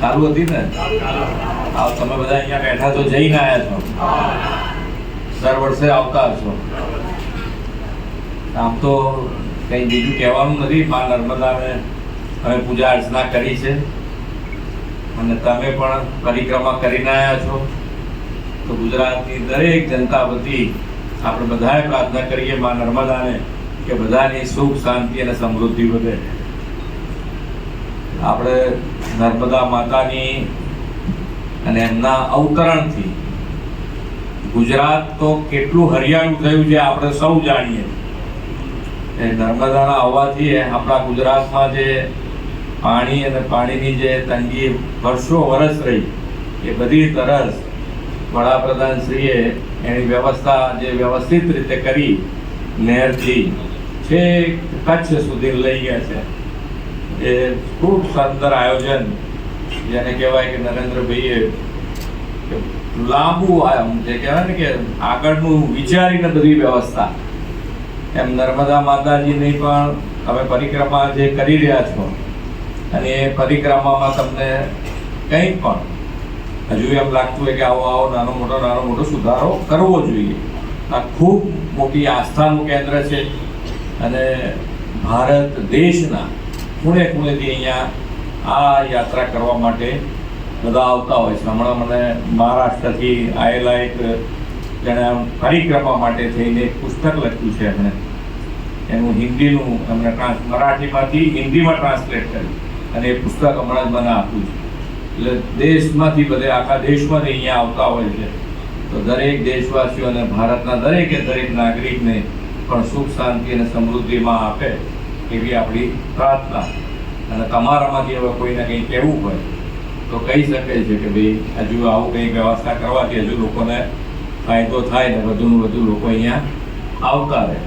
સારું હતી ને? તમે બધા અહીંયા બેઠા તો જઈને આવ્યા છો. દર વર્ષે આવતા હશો. આમ તો કંઈ બીજું કહેવાનું નથી, મા નર્મદાને અમે પૂજા અર્ચના કરી છે. અને તમે પણ પરિક્રમા કરીને આવ્યા છો. તો ગુજરાતની દરેક જનતા વતી આપણે બધાએ પ્રાર્થના કરીએ મા નર્મદાને કે બધાની સુખ, શાંતિ અને સમૃદ્ધિ વધે. આપણે નર્મદા માતાની અને એમના અવતરણથી ગુજરાત તો કેટલું હરિયાળું થયું છે આપણે સૌ જાણીએ. એ નર્મદાના આવવાથી આપણા ગુજરાતમાં જે પાણી અને પાણીની જે તંગી વર્ષો વર્ષ રહી, એ બધી તરસ વડાપ્રધાનશ્રીએ એની વ્યવસ્થા જે વ્યવસ્થિત રીતે કરી, નહેરથી છેક કચ્છ સુધી લઈ ગયા છે. એ ખૂબ સુંદર આયોજન જેને કહેવાય કે નરેન્દ્રભાઈએ લાંબુ આમ જે કહેવાય ને કે આગળનું વિચારીને બધી વ્યવસ્થા. એમ નર્મદા માતાજીની પણ તમે પરિક્રમા જે કરી રહ્યા છો અને એ પરિક્રમામાં તમને કંઈ પણ હજુ એમ લાગતું હોય કે આવો આવો નાનો મોટો નાનો મોટો સુધારો કરવો જોઈએ. આ ખૂબ મોટી આસ્થાનું કેન્દ્ર છે અને ભારત દેશના ખૂણે ખૂણેથી અહીંયા આ યાત્રા કરવા માટે બધા આવતા હોય છે. હમણાં મને મહારાષ્ટ્રથી આવેલા એક જેણે પરિક્રમા માટે થઈને એક પુસ્તક લખ્યું છે એમણે. એનું હિન્દીનું એમણે ટ્રાન્સ, મરાઠીમાંથી હિન્દીમાં ટ્રાન્સલેટ કર્યું અને એ પુસ્તક હમણાં જ મને આપ્યું છે. એટલે દેશમાંથી બધે આખા દેશમાંથી અહીંયા આવતા હોય છે. તો દરેક દેશવાસીઓ અને ભારતના દરેકે દરેક નાગરિકને પણ સુખ, શાંતિ અને સમૃદ્ધિમાં આપે. એવી આપણી પ્રાર્થના. અને તમારામાંથી હવે કોઈને કંઈ કહેવું હોય, તો કહી શકે છે કે ભાઈ હજુ આવું કંઈ વ્યવસ્થા કરવાથી હજુ લોકોને ફાયદો થાય ને વધુને વધુ લોકો અહીંયા આવતા રહે.